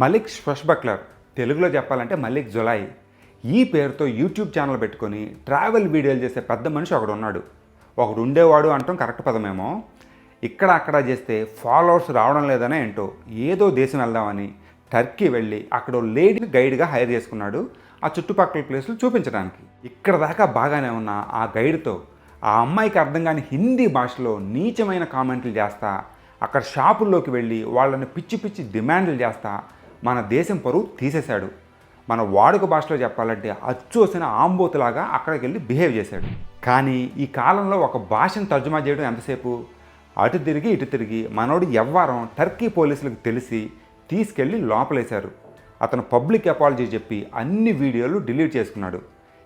మలిక్ స్వష్బక్లర్ తెలుగులో చెప్పాలంటే మలిక్ జులాయి ఈ పేరుతో యూట్యూబ్ ఛానల్ పెట్టుకొని ట్రావెల్ వీడియోలు చేసే పెద్ద మనిషి ఒకడు ఉన్నాడు. ఒకడు ఉండేవాడు అంటాం కరెక్ట్ పదమేమో. ఇక్కడ అక్కడ చేస్తే ఫాలోవర్స్ రావడం లేదనే ఏంటో ఏదో దేశం వెళ్దామని టర్కీ వెళ్ళి అక్కడ లేడీని గైడ్గా హైర్ చేసుకున్నాడు ఆ చుట్టుపక్కల ప్లేసులు చూపించడానికి. ఇక్కడ దాకా బాగానే ఉన్న ఆ గైడ్తో ఆ అమ్మాయికి అర్థం కాని హిందీ భాషలో నీచమైన కామెంట్లు చేస్తా అక్కడ షాపుల్లోకి వెళ్ళి వాళ్ళని పిచ్చి పిచ్చి డిమాండ్లు చేస్తా మన దేశం పరువు తీసేశాడు. మన వాడుక భాషలో చెప్పాలంటే అచ్చోసిన ఆంబోతులాగా అక్కడికి వెళ్ళి బిహేవ్ చేశాడు. కానీ ఈ కాలంలో ఒక భాషను తర్జుమా చేయడం ఎంతసేపు? అటు తిరిగి ఇటు తిరిగి మనోడు ఎవ్వారం టర్కీ పోలీసులకు తెలిసి తీసుకెళ్ళి లోపలేశారు. అతను పబ్లిక్ అపాలజీ చెప్పి అన్ని వీడియోలు డిలీట్ చేసుకున్నాడు.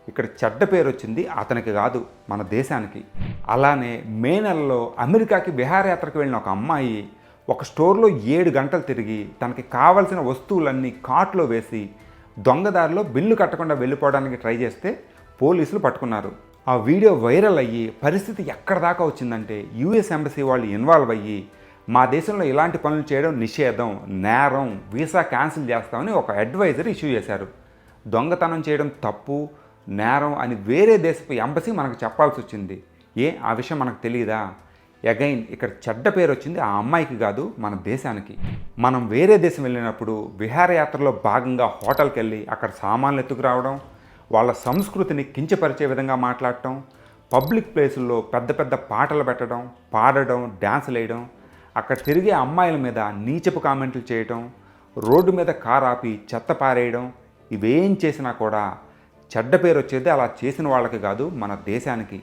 ఇక్కడ చెడ్డ పేరు వచ్చింది అతనికి కాదు మన దేశానికి. అలానే మే నెలలో అమెరికాకి విహారయాత్రకు వెళ్ళిన ఒక అమ్మాయి ఒక స్టోర్లో ఏడు గంటలు తిరిగి తనకి కావలసిన వస్తువులన్నీ కార్ట్లో వేసి దొంగదారిలో బిల్లు కట్టకుండా వెళ్ళిపోవడానికి ట్రై చేస్తే పోలీసులు పట్టుకున్నారు. ఆ వీడియో వైరల్ అయ్యి పరిస్థితి ఎక్కడ దాకా వచ్చిందంటే యూఎస్ ఎంబసీ వాళ్ళు ఇన్వాల్వ్ అయ్యి మా దేశంలో ఇలాంటి పనులు చేయడం నిషేధం నేరం వీసా క్యాన్సిల్ చేస్తామని ఒక అడ్వైజర్ ఇష్యూ చేశారు. దొంగతనం చేయడం తప్పు నేరం అని వేరే దేశపు ఎంబసీ మనకు చెప్పాల్సి వచ్చింది. ఏ? ఆ విషయం మనకు తెలియదా అగైన్ ఇక్కడ చెడ్డ పేరు వచ్చింది ఆ అమ్మాయికి కాదు మన దేశానికి. మనం వేరే దేశం వెళ్ళినప్పుడు విహారయాత్రలో భాగంగా హోటల్కి వెళ్ళి అక్కడ సామాన్లు ఎత్తుకురావడం వాళ్ళ సంస్కృతిని కించపరిచే విధంగా మాట్లాడటం పబ్లిక్ ప్లేసుల్లో పెద్ద పెద్ద పాటలు పెట్టడం పాడడం డ్యాన్సులు వేయడం అక్కడ తిరిగే అమ్మాయిల మీద నీచపు కామెంట్లు చేయటం రోడ్డు మీద కారు ఆపి చెత్త పారేయడం ఇవేం చేసినా కూడా చెడ్డ పేరు వచ్చేది అలా చేసిన వాళ్ళకి కాదు మన దేశానికి.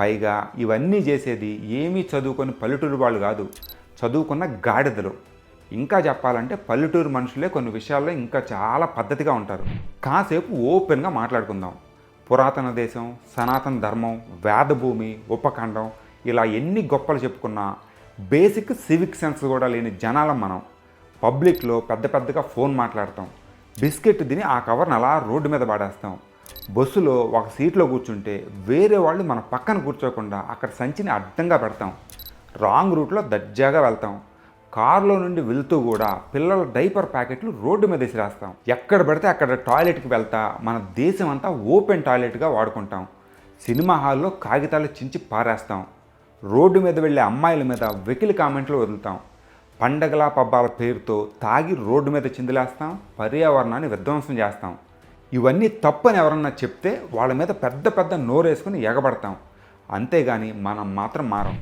పైగా ఇవన్నీ చేసేది ఏమీ చదువుకొని పల్లెటూరు వాళ్ళు కాదు. చదువుకున్న గాడిదలు. ఇంకా చెప్పాలంటే పల్లెటూరు మనుషులే కొన్ని విషయాల్లో ఇంకా చాలా పద్ధతిగా ఉంటారు. కాసేపు ఓపెన్గా మాట్లాడుకుందాం. పురాతన దేశం సనాతన ధర్మం వేదభూమి ఉపఖండం ఇలా ఎన్ని గొప్పలు చెప్పుకున్నా బేసిక్ సివిక్ సెన్స్ కూడా లేని జనాలం మనం. పబ్లిక్లో పెద్ద పెద్దగా ఫోన్ మాట్లాడతాం. బిస్కెట్ తిని ఆ కవర్ని అలా రోడ్డు మీద పాడేస్తాం. బస్సులో ఒక సీట్లో కూర్చుంటే వేరే వాళ్ళు మన పక్కన కూర్చోకుండా అక్కడ సంచిని అడ్డంగా పెడతాం. రాంగ్ రూట్లో దర్జాగా వెళ్తాం. కారులో నుండి వెళ్తూ కూడా పిల్లల డైపర్ ప్యాకెట్లు రోడ్డు మీద విసిరేస్తాం ఎక్కడ పడితే అక్కడ టాయిలెట్కి వెళ్తా మన దేశం అంతా ఓపెన్ టాయిలెట్గా వాడుకుంటాం. సినిమా హాల్లో కాగితాలు చించి పారేస్తాం. రోడ్డు మీద వెళ్ళే అమ్మాయిల మీద వెకిలి కామెంట్లు వదులుతాం. పండగల పబ్బాల పేరుతో తాగి రోడ్డు మీద చిందులేస్తాం. పర్యావరణాన్ని విధ్వంసం చేస్తాం. ఇవన్నీ తప్పని ఎవరన్నా చెప్తే వాళ్ళ మీద పెద్ద పెద్ద నోరేసుకుని ఎగబడతాం. అంతేగాని మనం మాత్రం మారం.